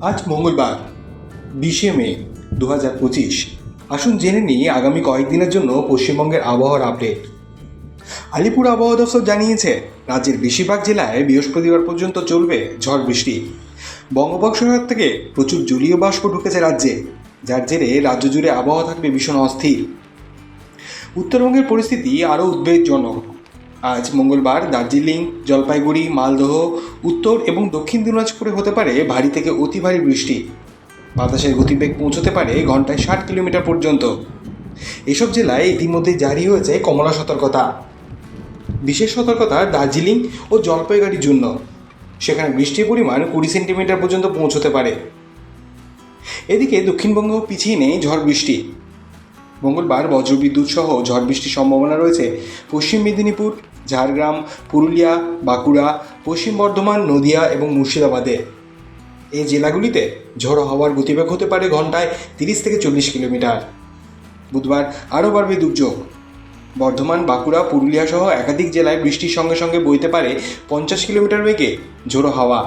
আজ মঙ্গলবার, বিশে মে দু হাজার পঁচিশ। আসুন জেনে নিই আগামী কয়েকদিনের জন্য পশ্চিমবঙ্গের আবহাওয়ার আপডেট। আলিপুর আবহাওয়া দফতর জানিয়েছে, রাজ্যের বেশিরভাগ জেলায় বৃহস্পতিবার পর্যন্ত চলবে ঝড় বৃষ্টি। বঙ্গোপসাগর থেকে প্রচুর জলীয় বাষ্প ঢুকেছে রাজ্যে, যার জেরে রাজ্য জুড়ে আবহাওয়া থাকবে ভীষণ অস্থির। উত্তরবঙ্গের পরিস্থিতি আরও উদ্বেগজনক। আজ মঙ্গলবার দার্জিলিং, জলপাইগুড়ি, মালদহ, উত্তর এবং দক্ষিণ দিনাজপুরে হতে পারে ভারী থেকে অতি ভারী বৃষ্টি। বাতাসের গতিবেগ পৌঁছতে পারে ঘন্টায় ষাট কিলোমিটার পর্যন্ত। এসব জেলায় ইতিমধ্যে জারি হয়েছে কমলা সতর্কতা। বিশেষ সতর্কতা দার্জিলিং ও জলপাইগুড়ির জন্য। সেখানে বৃষ্টির পরিমাণ কুড়ি সেন্টিমিটার পর্যন্ত পৌঁছতে পারে। এদিকে দক্ষিণবঙ্গ পিছিয়ে নেই ঝড় বৃষ্টি। মঙ্গলবার বজ্রবিদ্যুৎ সহ ঝড় বৃষ্টির সম্ভাবনা রয়েছে পশ্চিম মেদিনীপুর ঝাড়গ্রাম, পুরুলিয়া, বাঁকুড়া, পশ্চিম বর্ধমান, নদিয়া এবং মুর্শিদাবাদে। এই জেলাগুলিতে ঝড়ো হওয়ার গতিবেগ হতে পারে ঘন্টায় তিরিশ থেকে চল্লিশ কিলোমিটার। বুধবার আরও বাড়বে দুর্যোগ। বর্ধমান, বাঁকুড়া, পুরুলিয়া সহ একাধিক জেলায় বৃষ্টির সঙ্গে সঙ্গে বইতে পারে পঞ্চাশ কিলোমিটার বেগে ঝোড়ো হাওয়া।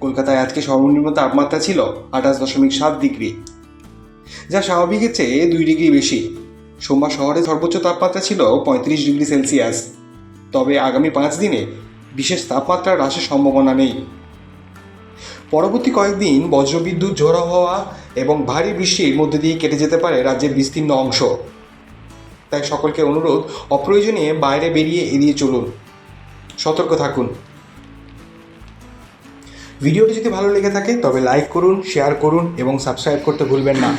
কলকাতায় আজকে সর্বনিম্ন তাপমাত্রা ছিল আঠাশ দশমিক সাত ডিগ্রি, যা স্বাভাবিকের চেয়ে দুই ডিগ্রি বেশি। সোমবার শহরে সর্বোচ্চ তাপমাত্রা ছিল পঁয়ত্রিশ ডিগ্রি সেলসিয়াস। তবে আগামী পাঁচ দিনে বিশেষ তাপমাত্রা হ্রাসের সম্ভাবনা নেই। পরবর্তী কয়েকদিন বজ্রবিদ্যুৎ ঝোড়ো হওয়া এবং ভারী বৃষ্টির মধ্যে দিয়ে কেটে যেতে পারে রাজ্যের বিস্তীর্ণ অংশ। তাই সকলকে অনুরোধ, অপ্রয়োজনীয় বাইরে বেরিয়ে এড়িয়ে চলুন। সতর্ক থাকুন। ভিডিওটি যদি ভালো লেগে থাকে তবে লাইক করুন, শেয়ার করুন এবং সাবস্ক্রাইব করতে ভুলবেন না।